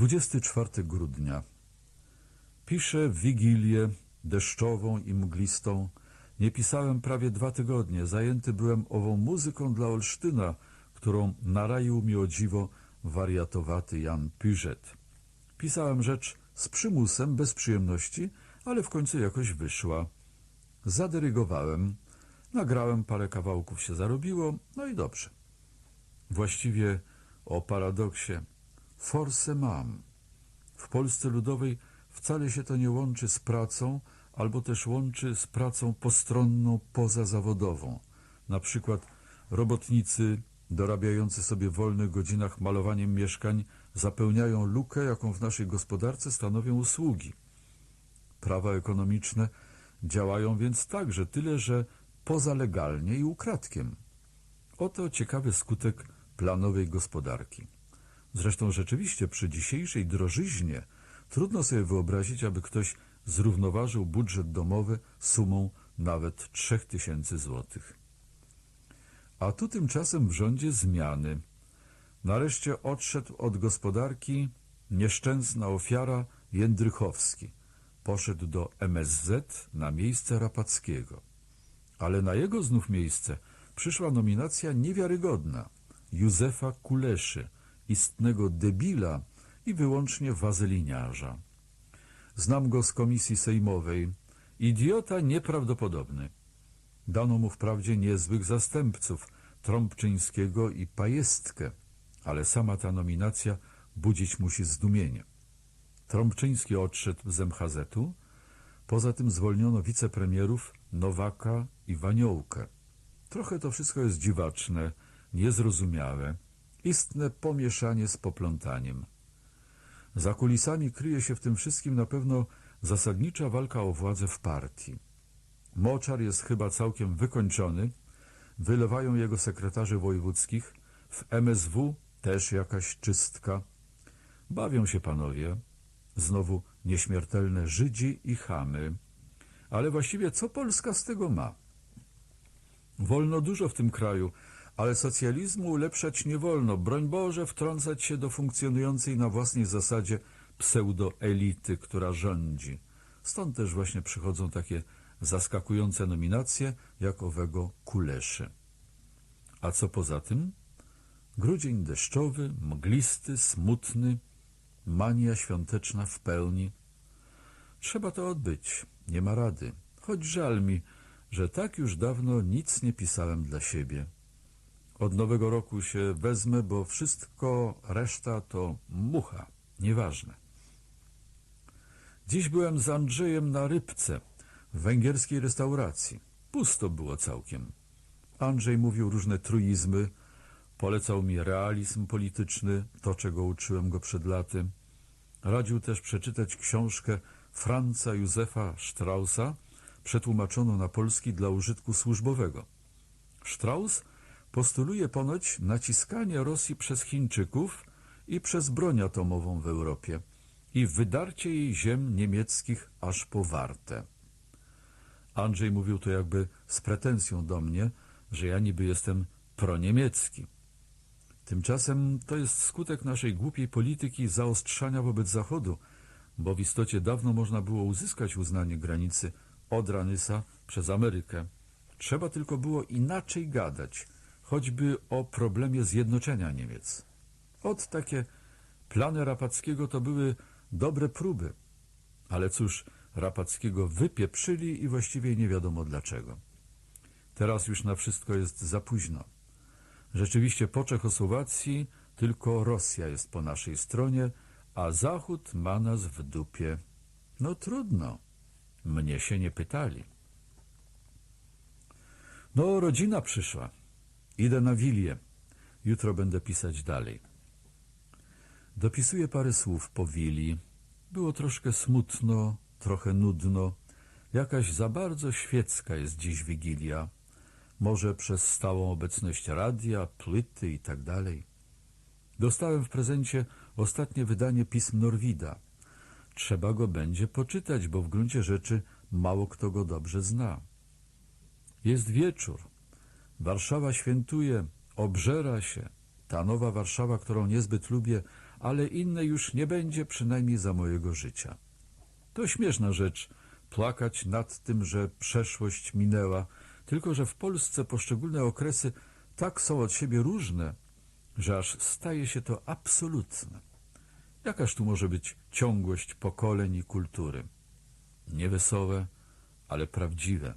24 grudnia. Piszę w Wigilię deszczową i mglistą. Nie pisałem prawie dwa tygodnie. Zajęty byłem ową muzyką dla Olsztyna, którą naraił mi o dziwo wariatowaty Jan Pyżet. Pisałem rzecz z przymusem, bez przyjemności, ale w końcu jakoś wyszła. Zadyrygowałem, nagrałem parę kawałków się zarobiło, no i dobrze. Właściwie o paradoksie forse mam. W Polsce Ludowej wcale się to nie łączy z pracą, albo też łączy z pracą postronną pozazawodową. Na przykład robotnicy dorabiający sobie w wolnych godzinach malowaniem mieszkań zapełniają lukę, jaką w naszej gospodarce stanowią usługi. Prawa ekonomiczne działają więc także, tyle że pozalegalnie i ukradkiem. Oto ciekawy skutek planowej gospodarki. Zresztą rzeczywiście przy dzisiejszej drożyźnie trudno sobie wyobrazić, aby ktoś zrównoważył budżet domowy sumą nawet 3000 złotych. A tu tymczasem w rządzie zmiany. Nareszcie odszedł od gospodarki nieszczęsna ofiara Jędrychowski. Poszedł do MSZ na miejsce Rapackiego. Ale na jego znów miejsce przyszła nominacja niewiarygodna Józefa Kuleszy, istnego debila i wyłącznie wazeliniarza. Znam go z komisji sejmowej. Idiota nieprawdopodobny. Dano mu wprawdzie niezłych zastępców, Trąbczyńskiego i Pajestkę, ale sama ta nominacja budzić musi zdumienie. Trąbczyński odszedł z MHZ-u, poza tym zwolniono wicepremierów Nowaka i Waniołkę. Trochę to wszystko jest dziwaczne, niezrozumiałe, istne pomieszanie z poplątaniem. Za kulisami kryje się w tym wszystkim na pewno zasadnicza walka o władzę w partii. Moczar jest chyba całkiem wykończony, wylewają jego sekretarze wojewódzkich, w MSW też jakaś czystka. Bawią się panowie, znowu nieśmiertelne Żydzi i chamy. Ale właściwie co Polska z tego ma? Wolno dużo w tym kraju, ale socjalizmu ulepszać nie wolno. Broń Boże wtrącać się do funkcjonującej na własnej zasadzie pseudoelity, która rządzi. Stąd też właśnie przychodzą takie zaskakujące nominacje jak owego Kuleszy. A co poza tym? Grudzień deszczowy, mglisty, smutny, mania świąteczna w pełni. Trzeba to odbyć, nie ma rady. Choć żal mi, że tak już dawno nic nie pisałem dla siebie. Od nowego roku się wezmę, bo wszystko reszta to mucha, nieważne. Dziś byłem z Andrzejem na rybce w węgierskiej restauracji. Pusto było całkiem. Andrzej mówił różne truizmy, polecał mi realizm polityczny, to czego uczyłem go przed laty. Radził też przeczytać książkę Franza Józefa Straussa, przetłumaczoną na polski dla użytku służbowego. Strauss postuluje ponoć naciskanie Rosji przez Chińczyków i przez broń atomową w Europie i wydarcie jej ziem niemieckich aż po Wartę. Andrzej mówił to jakby z pretensją do mnie, że ja niby jestem proniemiecki. Tymczasem to jest skutek naszej głupiej polityki zaostrzania wobec Zachodu, bo w istocie dawno można było uzyskać uznanie granicy od Ranysa przez Amerykę. Trzeba tylko było inaczej gadać, choćby o problemie zjednoczenia Niemiec. Od takie plany Rapackiego to były dobre próby, ale cóż, Rapackiego wypieprzyli i właściwie nie wiadomo dlaczego. Teraz już na wszystko jest za późno. Rzeczywiście po Czechosłowacji tylko Rosja jest po naszej stronie, a Zachód ma nas w dupie. No trudno. Mnie się nie pytali. No, rodzina przyszła. Idę na wilię. Jutro będę pisać dalej. Dopisuję parę słów po wili. Było troszkę smutno, trochę nudno. Jakaś za bardzo świecka jest dziś Wigilia. Może przez stałą obecność radia, płyty i tak dalej. Dostałem w prezencie ostatnie wydanie pism Norwida. Trzeba go będzie poczytać, bo w gruncie rzeczy mało kto go dobrze zna. Jest wieczór. Warszawa świętuje, obżera się. Ta nowa Warszawa, którą niezbyt lubię, ale innej już nie będzie przynajmniej za mojego życia. To śmieszna rzecz płakać nad tym, że przeszłość minęła, tylko że w Polsce poszczególne okresy tak są od siebie różne, że aż staje się to absolutne. Jakaż tu może być ciągłość pokoleń i kultury? Niewesołe, ale prawdziwe.